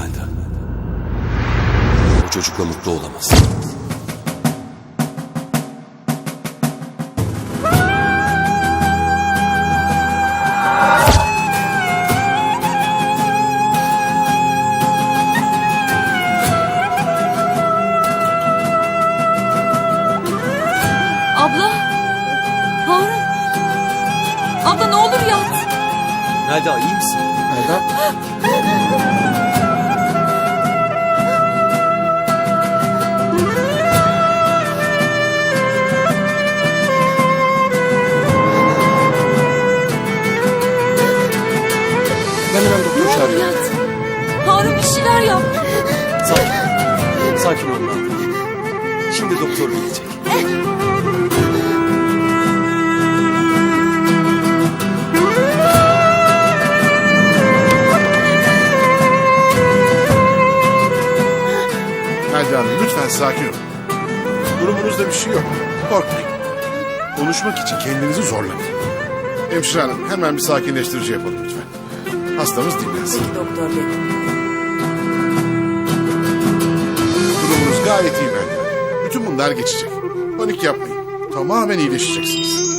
Melda. O çocukla mutlu olamaz. Abla. Harun. Abla ne olur yat. Melda iyi misin? Melda. Ben hemen doktor çağırıyorum. yat. Harun bir şeyler yap. Sakin. Sakin ol. Şimdi doktor gelecek. Melda Hanım lütfen sakin olun. Durumunuzda bir şey yok. Korkmayın. Konuşmak için kendinizi zorlamayın. Hemşire hanım hemen bir sakinleştirici yapalım lütfen. Hastamız dinlensin. Doktor bey. Durumunuz gayet iyi Melda. Bütün bunlar geçecek. Panik yapmayın. Tamamen iyileşeceksiniz.